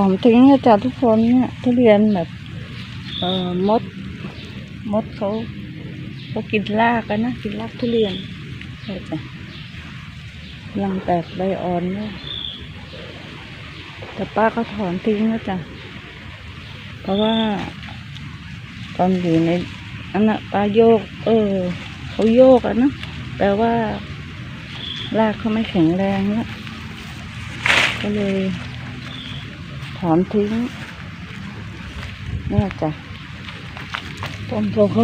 อมทิ้งให้จ้ะทุกคนเนี่ยทุเรียนแบบเอ่อมด มดเขาเขากินรากกันนะ กินรากทุเรียนใช่จ้ะกำลังแตกใบอ่อนเนี่ยแต่ป้าก็ถอนทิ้งแล้วจ้ะเพราะว่า ตอนอยู่ในอันน่ะป้าโยก เออเขาโยกอะนะแปลว่ารากเขาไม่แข็งแรงแล้วก็เลย ถอนทิ้งนี่จ้ะต้นเขาก็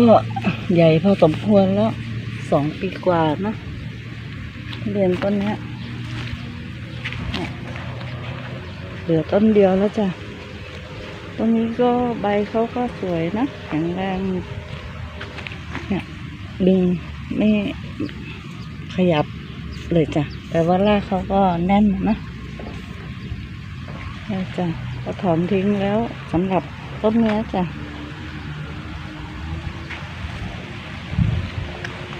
ใหญ่พอสมควรแล้วสองปีกว่านะเรียนต้นนี้เนี่ยเหลือต้นเดียวแล้วจ้ะต้นนี้ก็ใบเขาก็สวยนะแข็งแรงเนี่ยดึงไม่ขยับเลยจ้ะแต่ว่ารากเขาก็แน่นนะ ใช่จ้ะก็ถอนทิ้งแล้วสำหรับต้นเนี้ยจ้ะ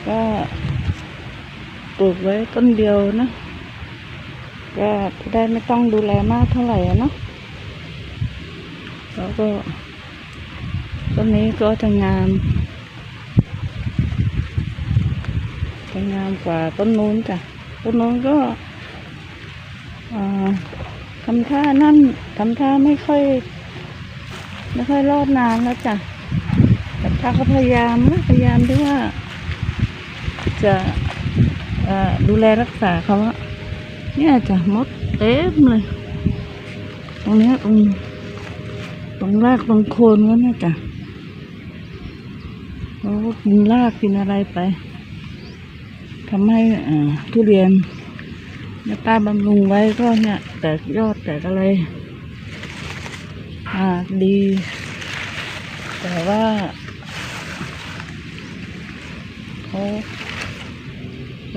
ก็ปลูกไว้ต้นเดียวนะก็ได้ไม่ต้องดูแลมากเท่าไหร่เนาะแล้วก็ต้นนี้ก็จะงามจะงามกว่าต้นนู้นจ้ะต้นนู้นก็อ่า ทำท่านั่นทำท่าไม่ค่อย ไม่ค่อยรอดนานแล้วจ้ะแต่ถ้าเขาพยายามนะพยายามที่ว่า จะดูแลรักษาเขาเนี่ยจ้ะมดเต็มเลย ตรงนี้ตรงตรงรากตรงโคนก็เนี่ยจ้ะเขาก็กินรากกินอะไรไปทำให้ทุเรียน เนี่ยป้าบำรุงไว้ก็เนี่ย แตกยอดแตกอะไร อ่าดี แต่ว่าเขา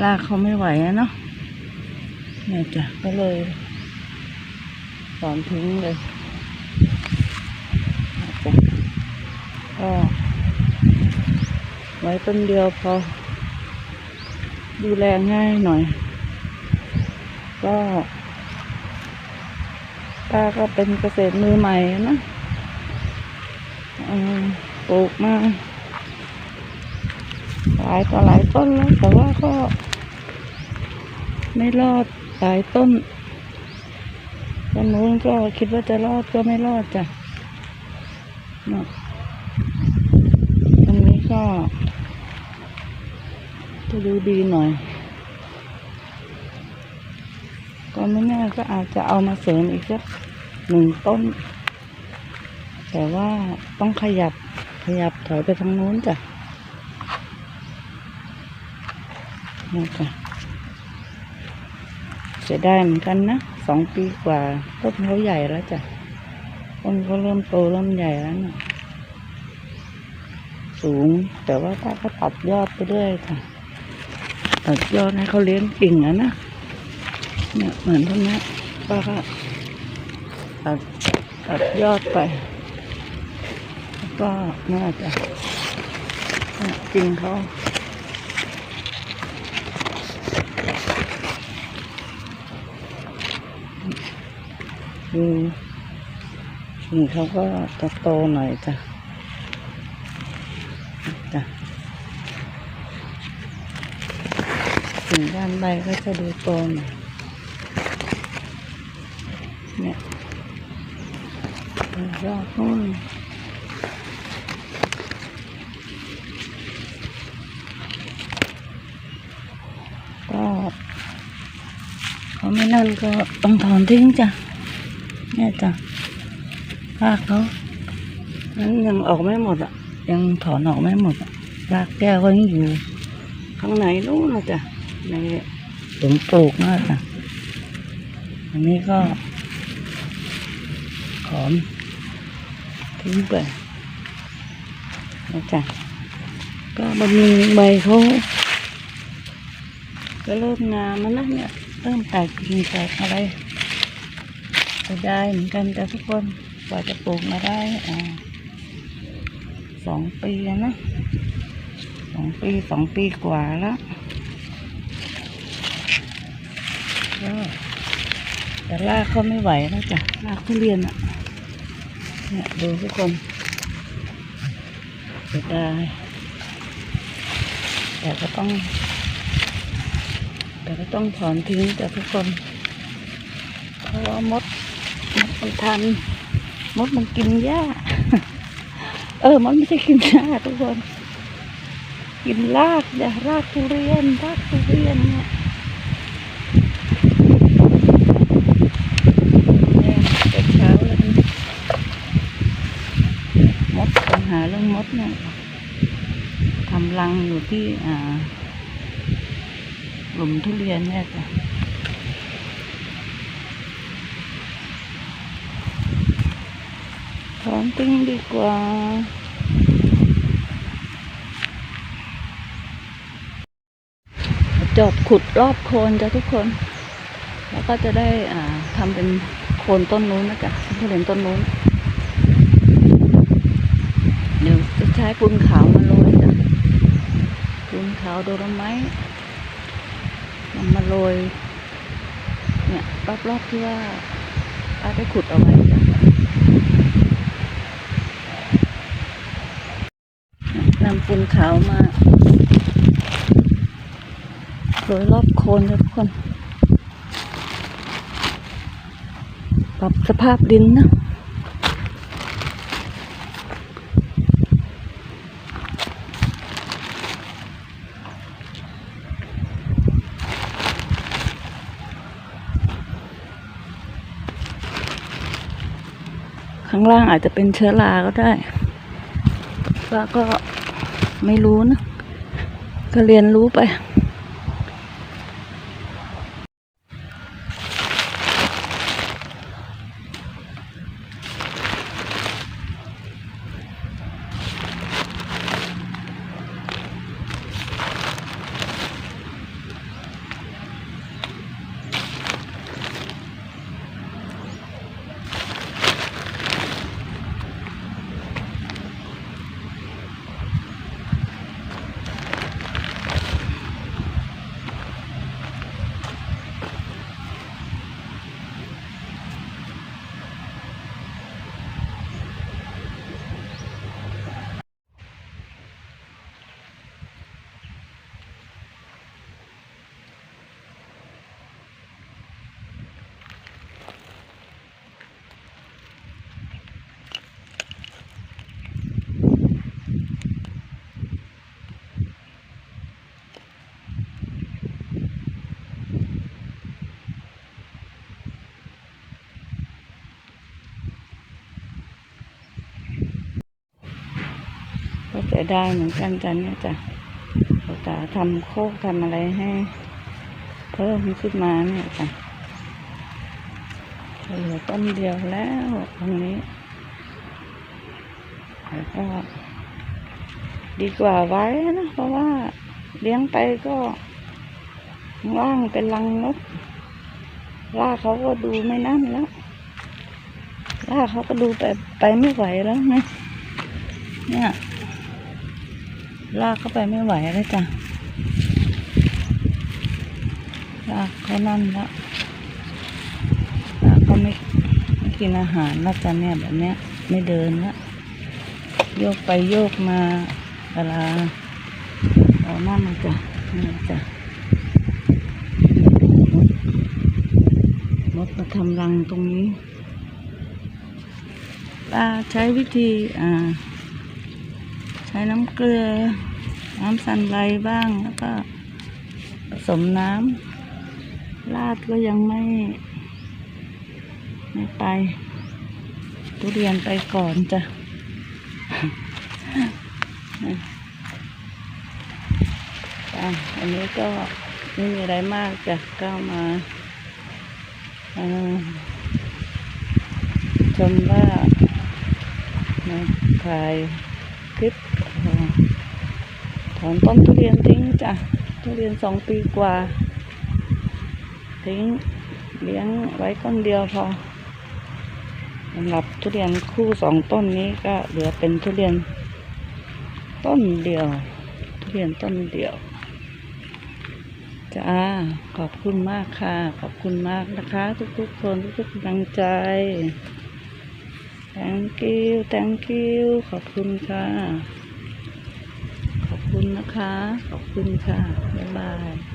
ลากเขาไม่ไหวอะเนาะเนี่ยจ้ะก็เลยถอนทิ้งเลยก็ไว้ต้นเดียวพอ ดูแลง่ายหน่อย ก็ป้าก็เป็นเกษตรมือใหม่นะปลูกมาหลายต่อหลายต้นแล้ว แต่ว่าก็ ไม่รอดหลายต้นต้นนู้นก็คิดว่าจะรอดก็ไม่รอดจ้ะเนาะตรงนี้ก็ จะดูดีหน่อย ก็ ไม่แน่ก็อาจจะเอามาเสริมอีกสักหนึ่งต้น แต่ว่าต้องขยับขยับถอยไปทางนู้นจ้ะนี่จ้ะจะได้เหมือนกันนะสองปีกว่าต้นเขาใหญ่แล้วจ้ะต้นเขาเริ่มโตเริ่มใหญ่แล้วนะสูงแต่ว่าป้าก็ตัดยอดไปเรื่อยค่ะตัดยอดให้เขาเลี้ยงกิ่งอะนะ เนี่ยเหมือนต้นนี้ป้าก็ตัดตัดยอดไป แล้วก็น่าจะเนี่ยจริงเขาคือจริงเขาก็จะโตหน่อยจ้ะจ้ะถึงด้านใบก็จะดูโตหน่อย เนี่ยยอดนู่นก็เขาไม่นั่นก็ต้องถอนทิ้งจ้ะเนี่ยจ้ะรากเขานั้นยังออกไม่หมดอะ ยังถอนออกไม่หมดอะรากแก้วก็ยังอยู่ ข้างในนู้นนะจ้ะในหลุมปลูกนะจ้ะอันนี้ก็ ถอนทิ้งไปนะจ้ะก็บำรุงใบเขาก็เริ่มงามแล้วนะเนี่ยเริ่มแตกกิ่งแตกอะไรจะได้เหมือนกันแต่ทุกคนกว่าจะปลูกมาได้อ่าสองปีนะสองปีสองปีกว่าแล้วก็แต่ลากเขาไม่ไหวแล้วจ้ะลากทุเรียนอะ เนี่ยดูทุกคนเสียดายแต่ก็ต้อง แต่ก็ต้องถอนทิ้งจ้ะทุกคน เพราะว่ามดมดมันทันมดมันกินหญ้า เออ มันไม่ใช่กินหญ้าทุกคน กินรากจ้ะรากทุเรียนรากทุเรียนเนี่ยแต่เช้าแล้วนี่มดปัญหาเรื่องมดเนี่ยทำรัง อยู่ที่หลุมทุเรียนเนี่ยจ้ะถอนติ้งดีกว่าจอบขุดรอบโคนจ้ะทุกคน แล้วก็จะได้ทำเป็นโคนต้นนู้นนะจ๊ะทุเรียนต้นนู้น เดี๋ยวจะใช้ปูนขาวมาโรยจ้ะ ปูนขาวโดรไม้นำมาโรยเนี่ยรอบๆที่ว่าป้าได้ขุดเอาไว้จ้ะนำปูนขาวมาโรยรอบโคนจ้ะทุกคน ปรับสภาพดินนะ ข้างล่างอาจจะเป็นเชื้อราก็ได้ป้าก็ไม่รู้นะ ก็เรียนรู้ไป ก็จะได้เหมือนกันจันเนี่ยจ้ะเราจะทำโคกทำอะไรให้ เพิ่มขึ้นมาเนี่ยจ้ะเหลือต้นเดียวแล้วตรงนี้แล้วก็ดีกว่าไว้นะเพราะว่าเลี้ยงไปก็ว่างเป็นรังนกลากเขาก็ดูไม่นั่นแล้วลากเขาก็ดูไปไปไม่ไหวแล้วนะเนี่ย ลากเข้าไปไม่ไหวแล้วจ้ะ ลากเขานั่นแล้วลากเขาไม่ไม่กินอาหารล้วจ้ะเนี่ยแบบเนี้ย ไม่เดินละโยกไปโยกมาเวลาเอาหน้ามาจ้ะนี่จ้ะมดมาทำรังตรงนี้ป้าใช้วิธีอ่า ช้น้ำเกลือ น้ำซันไลบ้างแล้วก็ผสมน้ำราดก็ยังไม่ ไม่ไป ทุเรียนไปก่อนจ้ะอันนี้ก็ไม่มีอะไรมากจ้ะก็มาชมว่ามาถ่ายคลิป อนต้นทุเรียนทิ้งจ้ะทุเรียนสองปีกว่า ทิ้งเลี้ยงไว้ต้นเดียวพอสำหรับทุเรียนคู่สองต้นนี้ก็เหลือเป็นทุเรียนต้นเดียว ทุเรียนต้นเดียวจ้าขอบคุณมากค่ะ ขอบคุณมากนะคะ ทุกๆคนทุกๆกำลังใจ thank you thank you ขอบคุณค่ะ คุณนะคะ ขอบคุณค่ะ บ๊ายบาย